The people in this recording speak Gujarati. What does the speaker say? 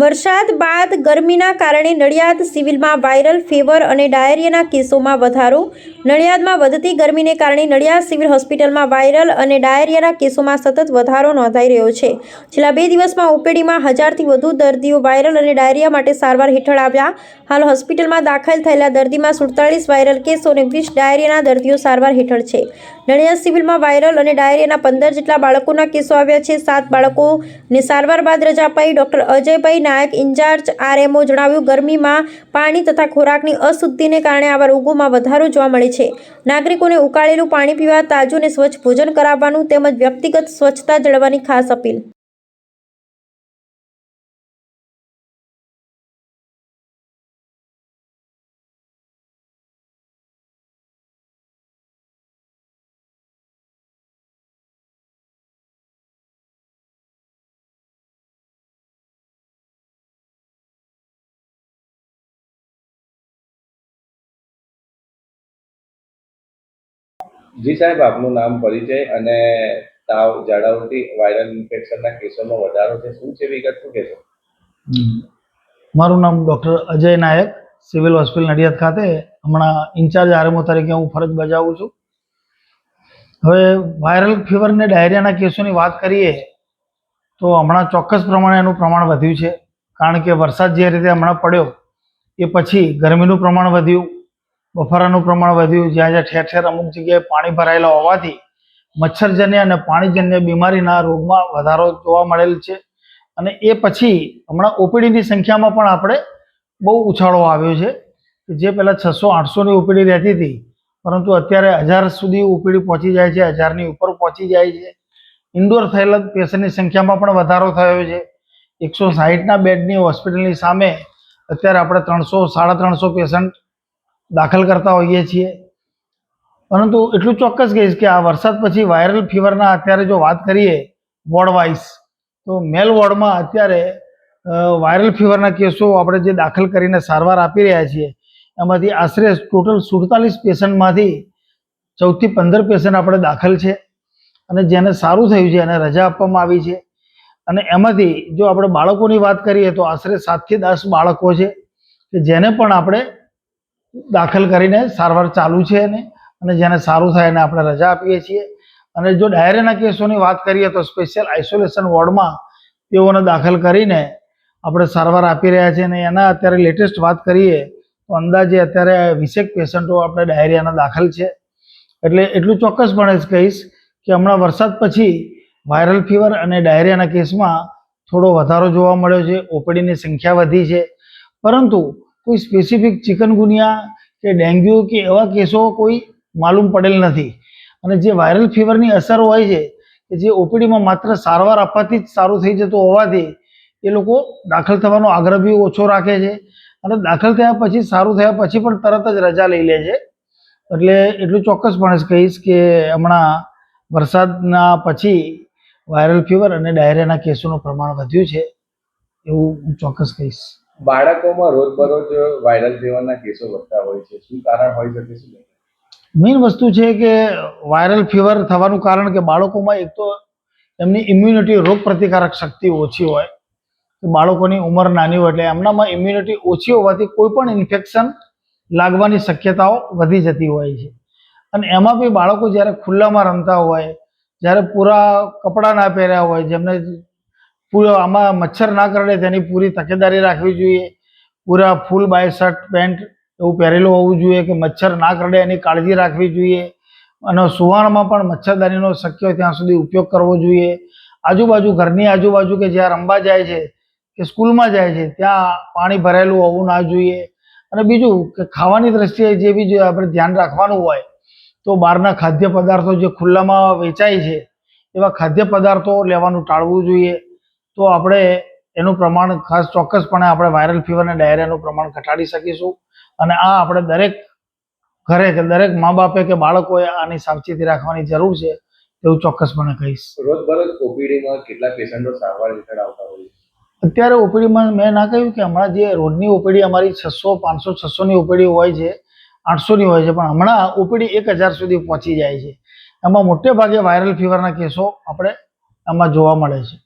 વરસાદ બાદ ગરમીના કારણે નડિયાદ સિવિલમાં વાયરલ ફીવર અને ડાયરિયાના કેસોમાં વધારો. નડિયાદમાં વધતી ગરમીને કારણે નડિયાદ સિવિલ હોસ્પિટલમાં વાયરલ અને ડાયરિયાના કેસોમાં સતત વધારો નોંધાઈ રહ્યો છે. છેલ્લા બે દિવસમાં ઓપીડીમાં હજારથી વધુ દર્દીઓ વાયરલ અને ડાયરિયા માટે સારવાર હેઠળ આવ્યા. હાલ હોસ્પિટલમાં દાખલ થયેલા દર્દીમાં સુડતાલીસ વાયરલ કેસો અને વીસ ડાયરિયાના દર્દીઓ સારવાર હેઠળ છે. નડિયાદ સિવિલમાં વાયરલ અને ડાયરિયાના પંદર જેટલા બાળકોના કેસો આવ્યા છે. સાત બાળકોને સારવાર બાદ રજા અપાઈ doctor Ajaybhai Nayak incharge RMO જણાવ્યું, ગરમીમાં પાણી તથા ખોરાકની અશુદ્ધિને કારણે આવા રોગોમાં વધારો જોવા મળે છે. નાગરિકોને ઉકાળેલું પાણી પીવા, તાજું અને સ્વચ્છ ભોજન કરાવવાનું તેમજ વ્યક્તિગત સ્વચ્છતા જળવવાની ખાસ અપીલ. જી સાહેબ, આપનું નામ, પરિચય અને તાવ ઝાડા વાયરલ ઇન્ફેક્શનના કેસોમાં વધારો છે, શું છે, વિગત શું કહેશો? મારું નામ doctor Ajay Nayak, civil hospital Nadiad ખાતે. હમણાં ઇન્ચાર્જ આરએમઓ તરીકે હું ફરજ બજાવું છું. હવે વાયરલ ફીવર અને ડાયરિયાના કેસોની વાત કરીએ, તો હમણાં ચોક્કસ પ્રમાણે એનું પ્રમાણ વધ્યું છે. કારણ કે વરસાદ જે રીતે હમણાં પડ્યો, એ પછી ગરમીનું પ્રમાણ વધ્યું. બફારાનું પ્રમાણ વધ્યું. જ્યાં જ્યાં ઠેર ઠેર અમુક જગ્યાએ પાણી ભરાયેલા હોવાથી મચ્છરજન્ય અને પાણીજન્ય બીમારીના રોગમાં વધારો જોવા મળેલ છે. અને એ પછી હમણાં ઓપીડીની સંખ્યામાં પણ આપણે બહુ ઉછાળો આવ્યો છે કે જે પહેલાં છસો આઠસોની ઓપીડી રહેતી હતી. પરંતુ અત્યારે હજાર સુધી ઓપીડી પહોંચી જાય છે, હજારની ઉપર પહોંચી જાય છે. ઇન્ડોર થયેલા પેશન્ટની સંખ્યામાં પણ વધારો થયો છે. એકસો સાહીઠના બેડની હોસ્પિટલની સામે અત્યારે આપણે ત્રણસો, સાડા ત્રણસો પેશન્ટ દાખલ કરતા હોઈએ છીએ. પરંતુ એટલું ચોક્કસ કહીશ કે આ વરસાદ પછી વાયરલ ફીવરના અત્યારે જો વાત કરીએ, વોર્ડ વાઇઝ, તો મેલ વોર્ડમાં અત્યારે વાયરલ ફીવરના કેસો આપણે જે દાખલ કરીને સારવાર આપી રહ્યા છીએ, એમાંથી આશરે ટોટલ સુડતાલીસ પેશન્ટમાંથી ચૌદથી પંદર પેશન્ટ આપણે દાખલ છે. અને જેને સારું થયું છે, એને રજા આપવામાં આવી છે. અને એમાંથી જો આપણે બાળકોની વાત કરીએ, તો આશરે સાતથી દસ બાળકો છે, કે જેને પણ આપણે દાખલ કરીને સારવાર ચાલુ છે એને અને જેને સારું થાય એને આપણે રજા આપીએ છીએ. અને જો ડાયરિયાના કેસોની વાત કરીએ તો સ્પેશિયલ આઇસોલેશન વોર્ડમાં તેઓને દાખલ કરીને આપણે સારવાર આપી રહ્યા છીએ અને એના અત્યારે લેટેસ્ટ વાત કરીએ તો અંદાજે અત્યારે વીસેક પેશન્ટો આપણે ડાયરિયાના દાખલ છે. એટલે એટલું ચોક્કસપણે જ કહીશ કે હમણાં વરસાદ પછી વાયરલ ફીવર અને ડાયરિયાના કેસમાં થોડો વધારો જોવા મળ્યો છે, ઓપીડીની સંખ્યા વધી છે. પરંતુ કોઈ સ્પેસિફિક ચિકનગુનિયા કે ડેન્ગ્યુ કે એવા કેસો કોઈ માલુમ પડેલ નથી. અને જે વાયરલ ફીવરની અસર હોય છે, કે જે ઓપીડીમાં માત્ર સારવાર આપવાથી જ સારું થઈ જતું હોવાથી એ લોકો દાખલ થવાનો આગ્રહ બી ઓછો રાખે છે. અને દાખલ થયા પછી, સારું થયા પછી પણ તરત જ રજા લઈ લે છે. એટલે એટલું ચોક્કસપણે કહીશ કે હમણાં વરસાદના પછી વાયરલ ફીવર અને ડાયરિયાના કેસોનું પ્રમાણ વધ્યું છે એવું હું ચોક્કસ કહીશ. બાળકોમાં રોજબરોજ વાયરલ ફીવરના કેસો વધતા હોય છે. શું કારણ હોઈ શકે શું મેઇન વસ્તુ છે કે વાયરલ ફીવર થવાનું કારણ કે બાળકોમાં એક તો એમની ઇમ્યુનિટી રોગ પ્રતિકારક શક્તિ ઓછી હોય બાળકોની ઉંમર નાની હોય એટલે એમનામાં ઇમ્યુનિટી ઓછી હોવાથી કોઈ પણ ઇન્ફેક્શન લાગવાની શક્યતાઓ વધી જતી હોય છે. અને એમાં બી બાળકો જ્યારે ખુલ્લામાં રમતા હોય, જ્યારે પૂરા કપડાં ના પહેર્યા હોય, જેમને આમાં મચ્છર ના કરડે તેની પૂરી તકેદારી રાખવી જોઈએ. પૂરા ફૂલ બાય શર્ટ પેન્ટ એવું પહેરેલું હોવું જોઈએ કે મચ્છર ના કરડે એની કાળજી રાખવી જોઈએ. અને સુવાણમાં પણ મચ્છરદાનીનો શક્ય ત્યાં સુધી ઉપયોગ કરવો જોઈએ. આજુબાજુ ઘરની આજુબાજુ કે જ્યાં રમવા જાય છે કે સ્કૂલમાં જાય છે ત્યાં પાણી ભરેલું હોવું ના જોઈએ. અને બીજું કે ખાવાની દ્રષ્ટિએ જે બી જો આપણે ધ્યાન રાખવાનું હોય તો બહારના ખાદ્ય પદાર્થો જે ખુલ્લામાં વેચાય છે એવા ખાદ્ય પદાર્થો લેવાનું ટાળવું જોઈએ. તો આપણે એનું પ્રમાણ ખાસ ચોક્કસપણે આપણે વાયરલ ફીવર અને ડાયરિયાનું પ્રમાણ ઘટાડી શકીશું. અને આ આપણે દરેક ઘરે કે દરેક મા બાપે કે બાળકોએ આની સાવચેતી રાખવાની જરૂર છે એવું ચોક્કસપણે કહીશ. રોજબરોજ ઓપીડીમાં કેટલા પેશન્ટો સારવાર હેઠળ આવતા હોય અત્યારે ઓપીડીમાં મેં ના કહ્યું કે હમણાં જે રોજની ઓપીડી અમારી છસો પાંચસો છસોની ઓપીડી હોય છે આઠસોની હોય છે પણ હમણાં ઓપીડી એક હજાર સુધી પહોંચી જાય છે. એમાં મોટે ભાગે વાયરલ ફીવરના કેસો આપણે આમાં જોવા મળે છે.